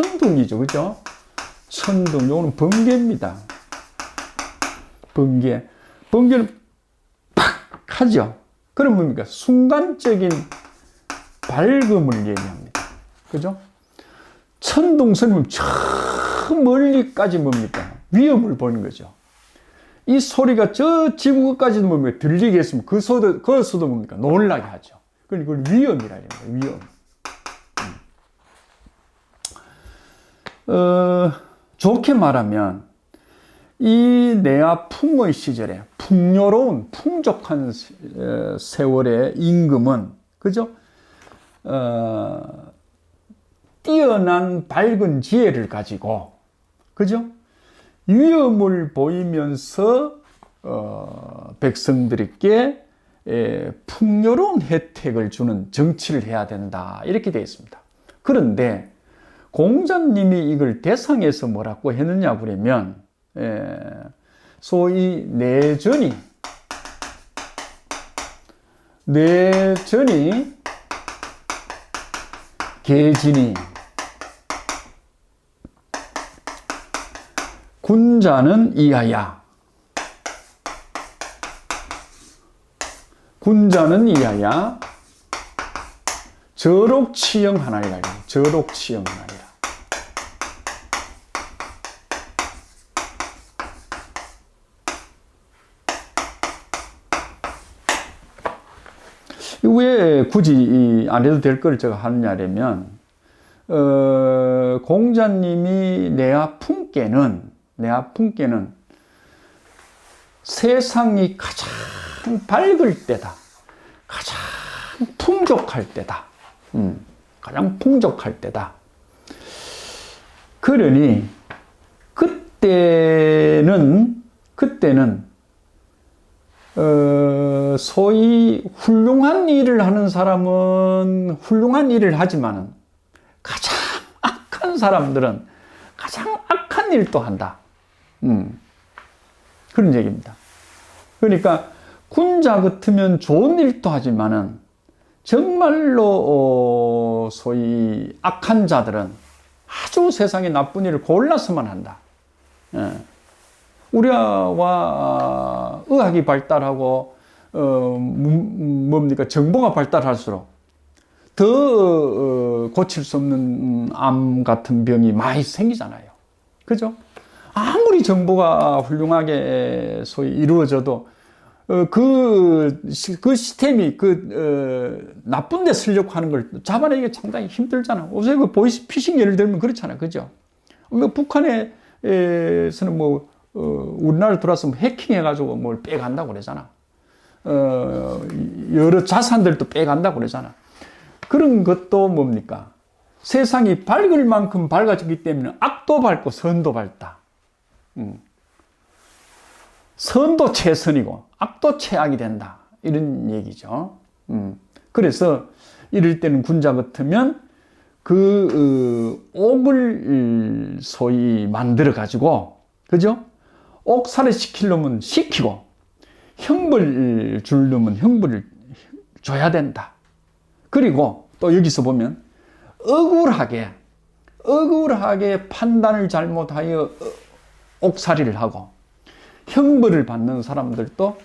천둥이죠. 그죠? 천둥. 요거는 번개입니다. 번개. 번개는 팍! 하죠. 그럼 뭡니까? 순간적인 밝음을 얘기합니다. 그죠? 천둥선은 저 멀리까지 뭡니까? 위험을 보는 거죠. 이 소리가 저 지구 끝까지도 뭡니까? 들리게 했으면 그 소도, 그것도 뭡니까? 놀라게 하죠. 그러니까 그걸 위험이라 해요. 위험. 음. 어, 좋게 말하면 이 내아풍의 시절에 풍요로운 풍족한 세월의 임금은 그죠? 어, 뛰어난 밝은 지혜를 가지고 그죠? 위험을 보이면서 어, 백성들에게 에, 풍요로운 혜택을 주는 정치를 해야 된다 이렇게 되어 있습니다. 그런데 공자님이 이걸 대상에서 뭐라고 했느냐 그러면 에, 소위 내전이 내전이 계진이 군자는 이하야. 군자는 이하야. 저록치영 하나이라 저록치영 하나이라 왜 굳이 안 해도 될 걸 제가 하느냐면 어, 공자님이 내아 품께는 내아 품께는 세상이 가장 밝을 때다. 가장 풍족할 때다. 음, 가장 풍족할 때다. 그러니 그때는 그때는 어, 소위 훌륭한 일을 하는 사람은 훌륭한 일을 하지만은 가장 악한 사람들은 가장 악한 일도 한다. 음, 그런 얘기입니다. 그러니까 군자 같으면 좋은 일도 하지만은 정말로 어, 소위 악한 자들은 아주 세상에 나쁜 일을 골라서만 한다. 예. 우리와 의학이 발달하고 어, 뭡니까 정보가 발달할수록 더 어, 고칠 수 없는 암 같은 병이 많이 생기잖아요. 그죠? 아무리 정보가 훌륭하게 소위 이루어져도 어, 그, 그 시스템이 그, 어, 나쁜 데 쓰려고 하는 걸 잡아내기가 상당히 힘들잖아. 요새 그 보이스 피싱 예를 들면 그렇잖아. 그죠? 뭐 북한에서는 뭐, 어, 우리나라 들어왔으면 해킹해가지고 뭘 빼간다고 그러잖아. 어, 여러 자산들도 빼간다고 그러잖아. 그런 것도 뭡니까? 세상이 밝을 만큼 밝아졌기 때문에 악도 밝고 선도 밝다. 음. 선도 최선이고 악도 최악이 된다. 이런 얘기죠. 음. 그래서 이럴 때는 군자 같으면 그 어, 옥을 소위 만들어 가지고 그죠? 옥살이 시킬 놈은 시키고 형벌 줄 놈은 형벌을 줘야 된다. 그리고 또 여기서 보면 억울하게 억울하게 판단을 잘못하여 옥살이를 하고 형벌을 받는 사람들도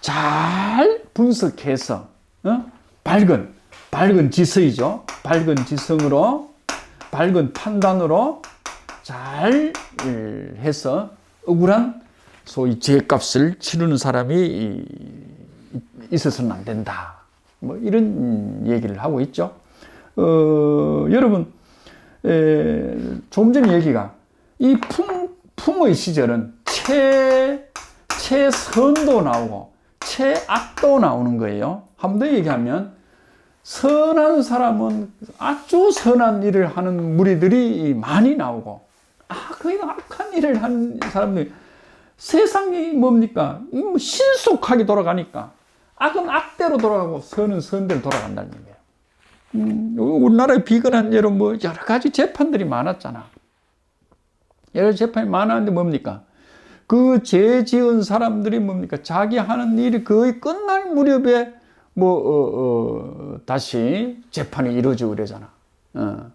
잘 분석해서 어? 밝은 밝은 지성이죠. 밝은 지성으로 밝은 판단으로 잘 해서 억울한 소위 죄값을 치르는 사람이 있어서는 안 된다. 뭐 이런 얘기를 하고 있죠. 어, 여러분 에, 조금 전 얘기가 이 풍, 풍의 시절은 최, 최선도 나오고 최악도 나오는 거예요. 한 번 더 얘기하면 선한 사람은 아주 선한 일을 하는 무리들이 많이 나오고 아, 그 악한 일을 하는 사람들이 세상이 뭡니까? 뭐 신속하게 돌아가니까 악은 악대로 돌아가고 선은 선대로 돌아간다는 얘기예요. 음, 우리나라에 비근한 예로 뭐 여러 가지 재판들이 많았잖아. 여러 재판이 많았는데 뭡니까? 그 죄 지은 사람들이 뭡니까? 자기 하는 일이 거의 끝날 무렵에 뭐, 어, 어, 다시 재판이 이루어지고 그러잖아. 어.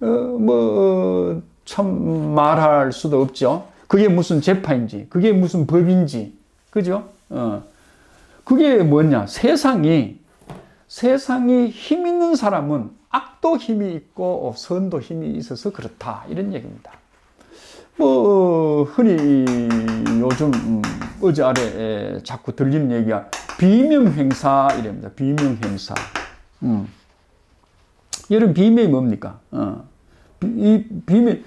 어, 뭐, 참 말할 수도 없죠. 그게 무슨 재판인지, 그게 무슨 법인지, 그죠? 어. 그게 뭐냐? 세상이, 세상이 힘 있는 사람은 악도 힘이 있고 선도 힘이 있어서 그렇다. 이런 얘기입니다. 뭐, 흔히 요즘, 음, 어제 아래 자꾸 들리는 얘기가 비명행사 이랍니다. 비명행사. 음. 여러분, 비명이 뭡니까? 어. 이 비명,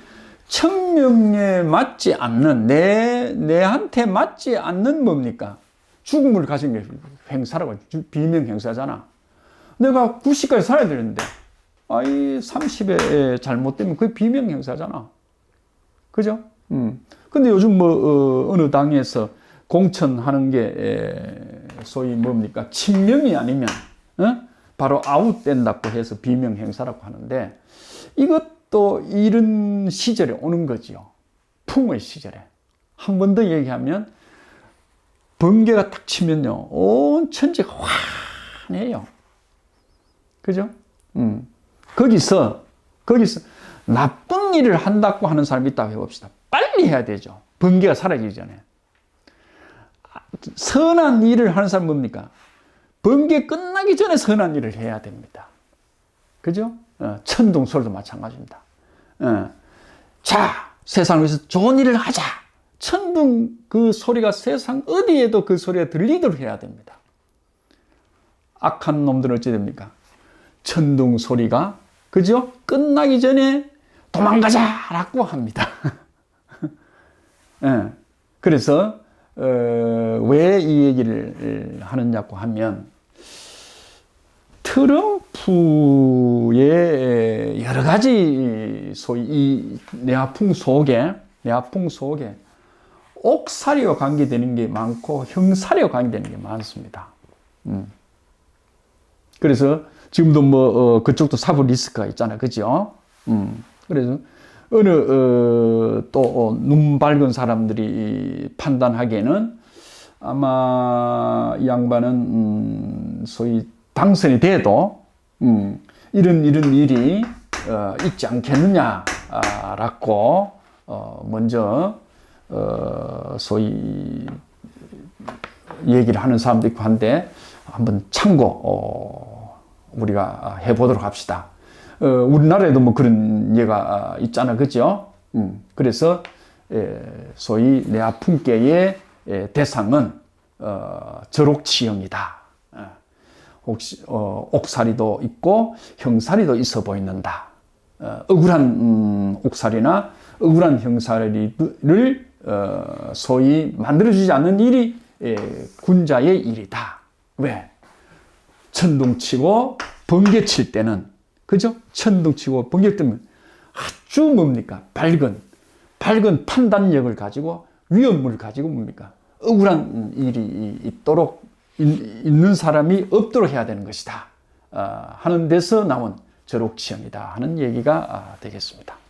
청명에 맞지 않는, 내, 내한테 맞지 않는 뭡니까? 죽음을 가진 게 행사라고, 비명 행사잖아. 내가 90까지 살아야 되는데, 아이, 30에 잘못되면 그게 비명 행사잖아. 그죠? 음. 근데 요즘 뭐, 어, 느 당에서 공천하는 게, 에, 소위 뭡니까? 친명이 아니면, 어? 바로 아웃된다고 해서 비명 행사라고 하는데, 이것 도 이런 시절에 오는 거지요. 풍의 시절에. 한 번 더 얘기하면, 번개가 딱 치면요, 온 천지가 환해요. 그죠? 음. 거기서, 거기서 나쁜 일을 한다고 하는 사람이 있다고 해봅시다. 빨리 해야 되죠. 번개가 사라지기 전에. 선한 일을 하는 사람은 뭡니까? 번개 끝나기 전에 선한 일을 해야 됩니다. 그죠? 어, 천둥 소리도 마찬가지입니다. 어. 자, 세상에서 좋은 일을 하자. 천둥 그 소리가 세상 어디에도 그 소리가 들리도록 해야 됩니다. 악한 놈들은 어찌 됩니까? 천둥 소리가 그죠? 끝나기 전에 도망가자라고 합니다. 예. 그래서 어, 왜 이 얘기를 하느냐고 하면 트럼프의 여러 가지 소위 이 내화풍 속에 내화풍 속에 옥살이와 관계되는 게 많고 형살이와 관계되는 게 많습니다. 음. 그래서 지금도 뭐 어, 그쪽도 사법 리스크가 있잖아요, 그죠? 음. 그래서 어느 어, 또눈 밝은 사람들이 판단하기에는 아마 이 양반은 음, 소위 당선이 돼도 음, 이런 이런 일이 어, 있지 않겠느냐라고 어, 먼저 어, 소위 얘기를 하는 사람도 있고 한데 한번 참고 어, 우리가 해보도록 합시다. 어, 우리나라에도 뭐 그런 예가 있잖아, 그죠? 음, 그래서 에, 소위 내아풍계의 에, 대상은 어, 저록치형이다. 어, 혹시 어, 옥살이도 있고 형살이도 있어 보이는다. 어, 억울한 음, 옥살이나 억울한 형살이를 어, 소위 만들어주지 않는 일이 에, 군자의 일이다. 왜? 천둥치고 번개칠 때는 그죠? 천둥치고 번개 뜨면 아주 뭡니까? 밝은 밝은 판단력을 가지고 위험을 가지고 뭡니까? 억울한 일이 있도록 있는 사람이 없도록 해야 되는 것이다. 어, 하는 데서 나온 저록치형이다 하는 얘기가 아, 되겠습니다.